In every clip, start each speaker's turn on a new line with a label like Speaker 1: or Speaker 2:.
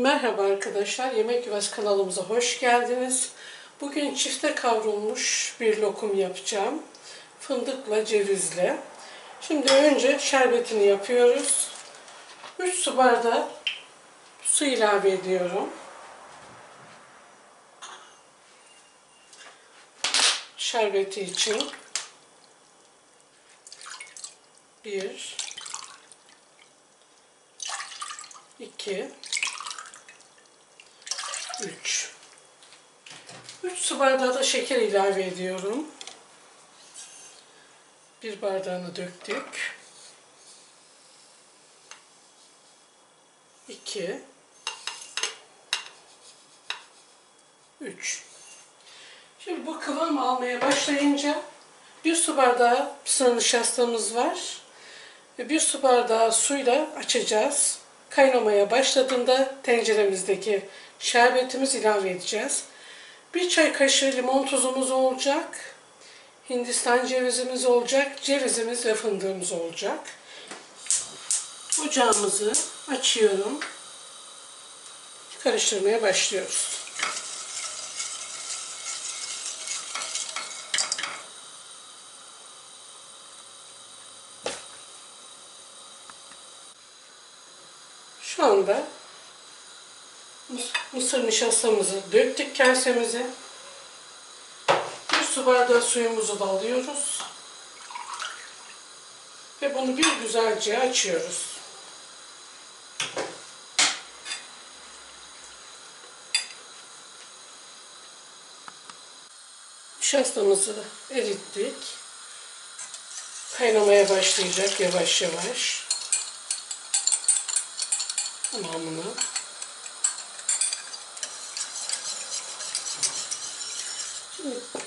Speaker 1: Merhaba arkadaşlar, Yemek Yuvası kanalımıza hoş geldiniz. Bugün çifte kavrulmuş bir lokum yapacağım. Fındıkla, cevizle. Şimdi önce şerbetini yapıyoruz. 3 su bardağı su ilave ediyorum. Şerbeti için 1 2 3 3 su bardağı da şeker ilave ediyorum. Bir bardağını döktük. 2 3 Şimdi bu kıvam almaya başlayınca bir su bardağı pısırın nişastamız var. Bir su bardağı suyla açacağız. Kaynamaya başladığında tenceremizdeki şerbetimizi ilave edeceğiz. Bir çay kaşığı limon tuzumuz olacak. Hindistan cevizimiz olacak. Cevizimiz ve fındığımız olacak. Ocağımızı açıyorum. Karıştırmaya başlıyoruz. Şu anda mısır nişastamızı döktük kasemize. Bir su bardağı suyumuzu da alıyoruz. Ve bunu bir güzelce açıyoruz. Nişastamızı erittik. Kaynamaya başlayacak yavaş yavaş. Tamamını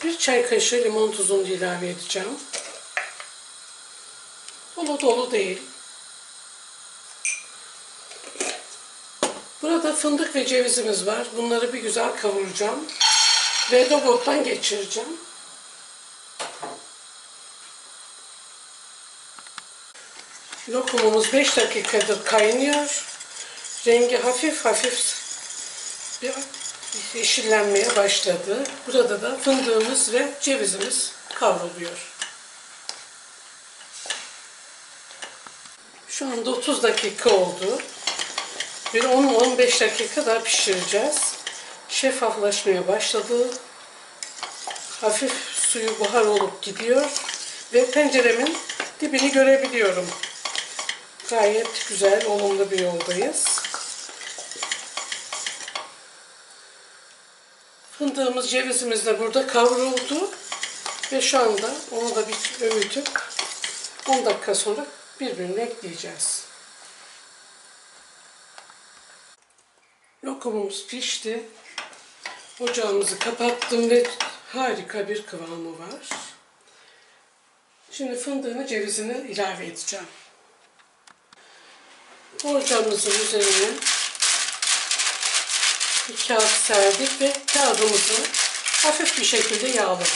Speaker 1: bir çay kaşığı limon tuzunu ilave edeceğim. Dolu dolu değil. Burada fındık ve cevizimiz var. Bunları bir güzel kavuracağım. Ve robottan geçireceğim. Lokumumuz 5 dakikadır kaynıyor. Rengi hafif hafif bir yeşillenmeye başladı. Burada da fındığımız ve cevizimiz kavruluyor. Şu anda 30 dakika oldu. Bir 10-15 dakika daha pişireceğiz. Şeffaflaşmaya başladı. Hafif suyu buhar olup gidiyor. Ve tenceremin dibini görebiliyorum. Gayet güzel, olumlu bir yoldayız. Fındığımız, cevizimiz de burada kavruldu. Ve şu anda onu da bir öğütüp 10 dakika sonra birbirine ekleyeceğiz. Lokumumuz pişti. Ocağımızı kapattım ve harika bir kıvamı var. Şimdi fındığını, cevizini ilave edeceğim. Borcamızın üzerine bir kağıt serdik ve kağıdımızı hafif bir şekilde yağladık.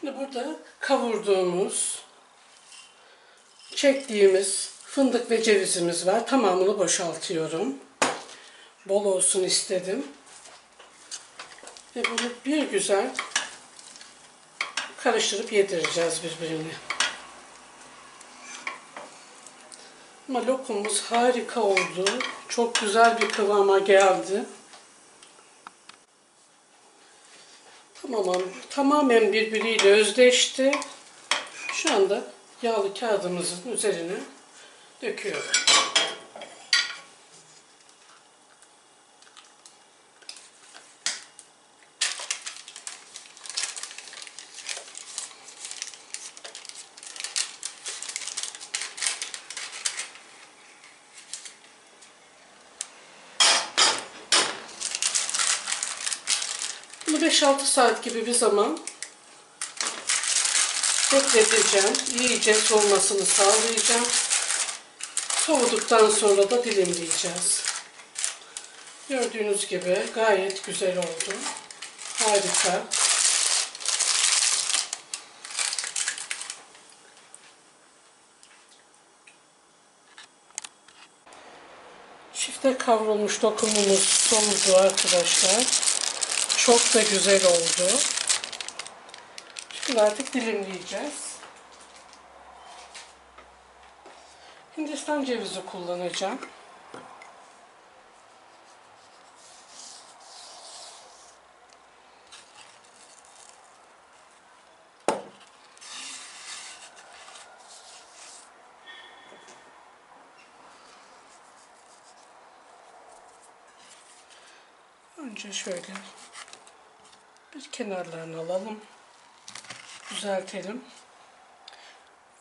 Speaker 1: Şimdi burada kavurduğumuz, çektiğimiz fındık ve cevizimiz var. Tamamını boşaltıyorum. Bol olsun istedim. Ve bunu bir güzel karıştırıp yedireceğiz birbirine. Ama lokumumuz harika oldu. Çok güzel bir kıvama geldi. Tamamen, tamamen birbiriyle özdeşti. Şu anda yağlı kağıdımızın üzerine döküyorum. 5-6 saat gibi bir zaman bekleteceğim. İyice soğumasını sağlayacağım. Soğuduktan sonra da dilimleyeceğiz. Gördüğünüz gibi gayet güzel oldu. Harika. Çifte kavrulmuş dokumumuz sonucu arkadaşlar. Çok da güzel oldu. Şimdi artık dilimleyeceğiz. Hindistan cevizi kullanacağım. Önce şöyle bir kenarlarını alalım. Düzeltelim.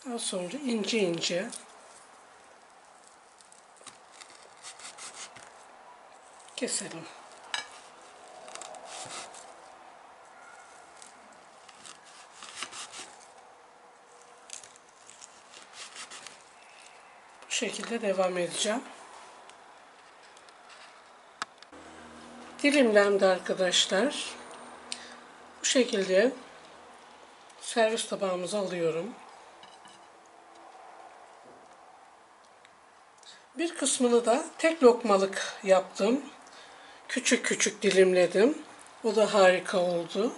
Speaker 1: Daha sonra ince ince keselim. Bu şekilde devam edeceğim. Dilimlendi arkadaşlar. Şekilde servis tabağımıza alıyorum. Bir kısmını da tek lokmalık yaptım. Küçük küçük dilimledim. O da harika oldu.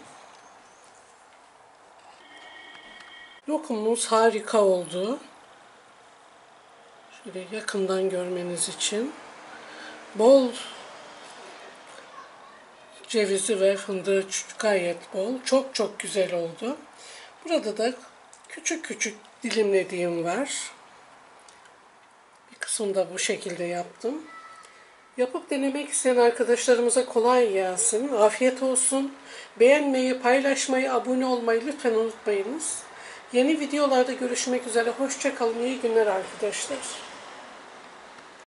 Speaker 1: Lokumumuz harika oldu. Şöyle yakından görmeniz için. Bol cevizi ve fındığı gayet bol. Çok çok güzel oldu. Burada da küçük küçük dilimlediğim var. Bir kısmını da bu şekilde yaptım. Yapıp denemek isteyen arkadaşlarımıza kolay gelsin. Afiyet olsun. Beğenmeyi, paylaşmayı, abone olmayı lütfen unutmayınız. Yeni videolarda görüşmek üzere. Hoşçakalın. İyi günler arkadaşlar.